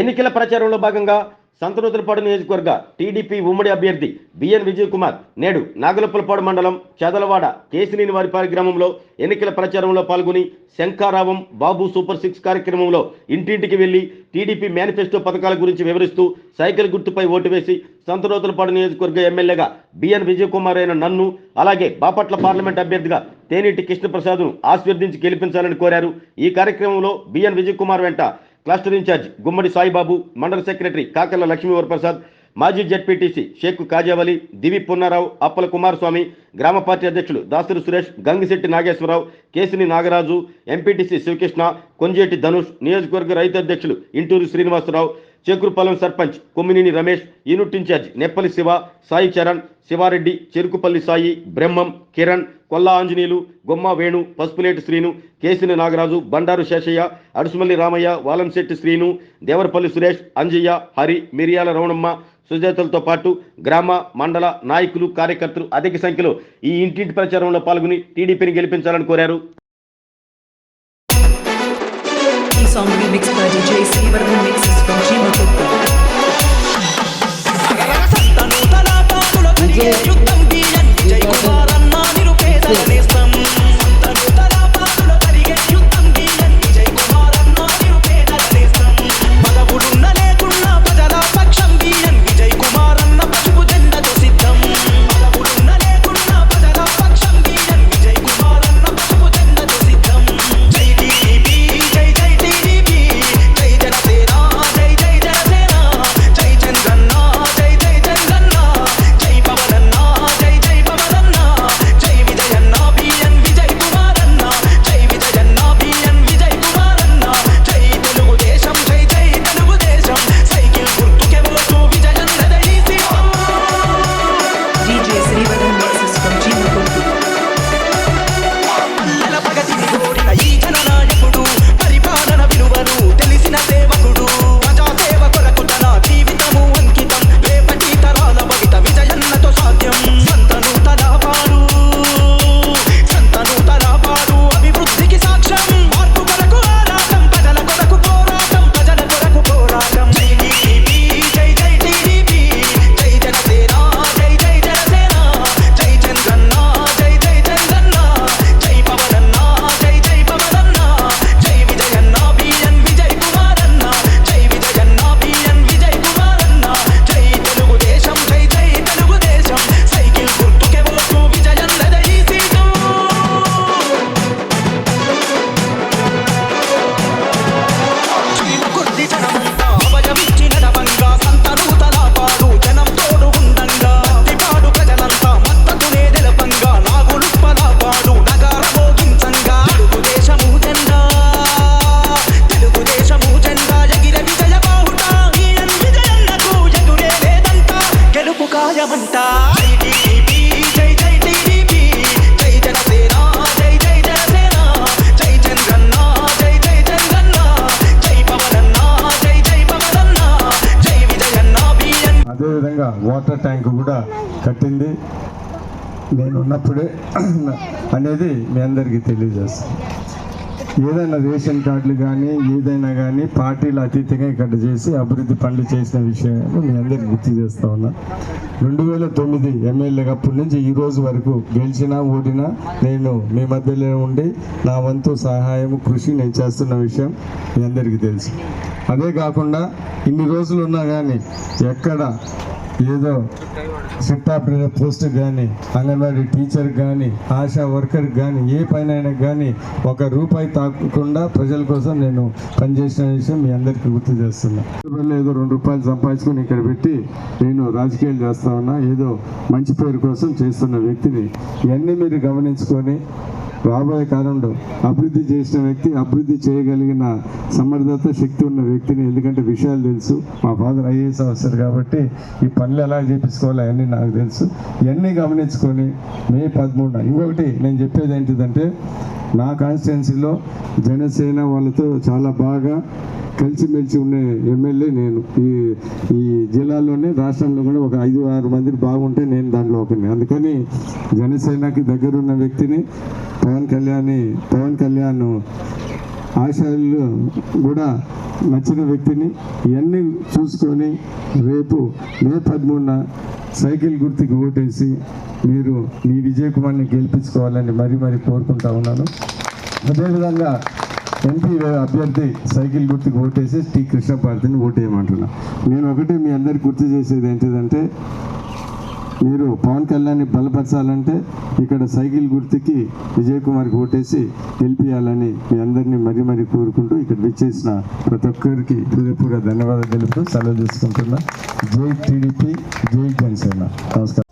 ఎన్నికల ప్రచారంలో భాగంగా సంతనూతలపాడు నియోజకవర్గ టీడీపీ ఉమ్మడి అభ్యర్థి బిఎన్ విజయ్ కుమార్ నేడు నాగలపులపాడు మండలం చదలవాడ కేసినేని వారిపారి గ్రామంలో ఎన్నికల ప్రచారంలో పాల్గొని శంఖారావం బాబు సూపర్ సిక్స్ కార్యక్రమంలో ఇంటింటికి వెళ్ళి టీడీపీ మేనిఫెస్టో పథకాల గురించి వివరిస్తూ సైకిల్ గుర్తుపై ఓటు వేసి సంతనూతలపాడు నియోజకవర్గ ఎమ్మెల్యేగా బిఎన్ విజయ్ కుమార్ అయిన నన్ను అలాగే బాపట్ల పార్లమెంట్ అభ్యర్థిగా తేనీటి కృష్ణప్రసాద్ను ఆశీర్వదించి గెలిపించాలని కోరారు. ఈ కార్యక్రమంలో బిఎన్ విజయ్ కుమార్ వెంట క్లస్టర్ ఇన్ఛార్జ్ గుమ్మడి సాయిబాబు మండల సెక్రటరీ కాకర్ల లక్ష్మీవరప్రసాద్ మాజీ జడ్పీటీసీ షేక్ కాజావలి దివి పున్నారావు అప్పల కుమారస్వామి గ్రామ పార్టీ అధ్యక్షులు దాసరి సురేష్ గంగిశెట్టి నాగేశ్వరరావు కేసిని నాగరాజు ఎంపీటీసీ శివకృష్ణ కొంజేటి ధనుష్ నియోజకవర్గ రైతు అధ్యక్షులు Inturu Srinivasarao Chekurupalem sarpanch Kommineni Ramesh unit in charge Neppali Siva Sai Charan Sivareddy Cherukupalli Sai Brahmam Kiran Kolla Anjaneyulu Gomma Venu Pasupuleti Srinu Kesini Nagaraju Bandaru Seshaiah Adusumalli Ramaiah Valamsetti Srinu Devarapalli Suresh Anjaiah Hari Miriyala Ravanamma సుజాతలతో పాటు గ్రామ మండల నాయకులు కార్యకర్తలు అధిక సంఖ్యలో ఈ ఇంటింటి ప్రచారంలో పాల్గొని టీడీపీని గెలిపించాలని కోరారు. सॉन्ग रिमिक्स पर डीजे सीवर वो मिक्स इज़ फ्रॉम जी मुकुट मुझे బిఎన్ అదేవిధంగా వాటర్ ట్యాంక్ కూడా కట్టింది. నేను ఉన్నప్పుడే అనేది మీ అందరికీ తెలియజేస్తాను. ఏదైనా రేషన్ కార్డులు కానీ ఏదైనా కానీ పార్టీలు అతీతంగా ఇక్కడ చేసి అభివృద్ధి పనులు చేసిన విషయాన్ని మీ అందరికీ గుర్తు చేస్తా ఉన్నా. రెండు వేల తొమ్మిది ఎమ్మెల్యేగా అప్పటి నుంచి ఈ రోజు వరకు గెలిచినా ఓడినా నేను మీ మధ్యలో ఉండి నా వంతు సహాయం కృషి నేను చేస్తున్న విషయం మీ అందరికీ తెలుసు. అదే కాకుండా ఇన్ని రోజులు ఉన్నా కానీ ఎక్కడ ఏదో సిట్ ఆపరేటర్ పోస్ట్ కానీ అంగన్వాడీ టీచర్ కానీ ఆశా వర్కర్ కానీ ఏ పైన కానీ ఒక రూపాయి తాకకుండా ప్రజల కోసం నేను పనిచేసిన విషయం మీ అందరికీ గుర్తు చేస్తున్నా. ఏదో రెండు రూపాయలు సంపాదించుకుని ఇక్కడ పెట్టి నేను రాజకీయాలు చేస్తా ఉన్నా ఏదో మంచి పేరు కోసం చేస్తున్న వ్యక్తిని ఇవన్నీ మీరు గమనించుకొని రాబోయే కాలంలో అభివృద్ధి చేసిన వ్యక్తి అభివృద్ధి చేయగలిగిన సమర్థత శక్తి ఉన్న వ్యక్తిని ఎందుకంటే విషయాలు తెలుసు. మా ఫాదర్ ఐఏఎస్ ఆఫీసర్ కాబట్టి ఈ పనులు ఎలా చేపించుకోవాలి అవన్నీ నాకు తెలుసు. ఇవన్నీ గమనించుకొని మే పదమూడున ఇంకొకటి నేను చెప్పేది ఏంటిదంటే నా కాన్స్టిట్యున్సీలో జనసేన వాళ్ళతో చాలా బాగా కలిసిమెలిసి ఉండే ఎమ్మెల్యే నేను. ఈ ఈ జిల్లాలోనే రాష్ట్రంలో కూడా ఒక ఐదు ఆరు మంది బాగుంటే నేను దాంట్లో ఒకని అందుకని జనసేనకి దగ్గరున్న వ్యక్తిని పవన్ కళ్యాణ్ పవన్ కళ్యాణ్ ఆశయాలు కూడా నచ్చిన వ్యక్తిని ఇవన్నీ చూసుకొని రేపు మే పదమూడున సైకిల్ గుర్తుకి ఓటేసి మీరు మీ విజయ్ కుమార్ని గెలిపించుకోవాలని మరీ మరీ కోరుకుంటా ఉన్నాను. అదేవిధంగా ఎంపీ అభ్యర్థి సైకిల్ గుర్తుకు ఓటేసి టీ కృష్ణపార్తిని ఓటేయమంటున్నా నేను ఒకటి మీ అందరికి గుర్తు చేసేది ఏంటిదంటే మీరు పవన్ కళ్యాణ్ని బలపరచాలంటే ఇక్కడ సైకిల్ గుర్తుకి విజయ్ కుమార్కి ఓటేసి గెలిపియాలని మీ అందరినీ మరీ మరీ కోరుకుంటూ ఇక్కడ విచ్చేసిన ప్రతి ఒక్కరికి హృదయపూర్వక ధన్యవాదాలు తెలుపుతూ సెలవు తీసుకుంటున్నా. జై టీడీపీ జై జనసేన. నమస్కారం.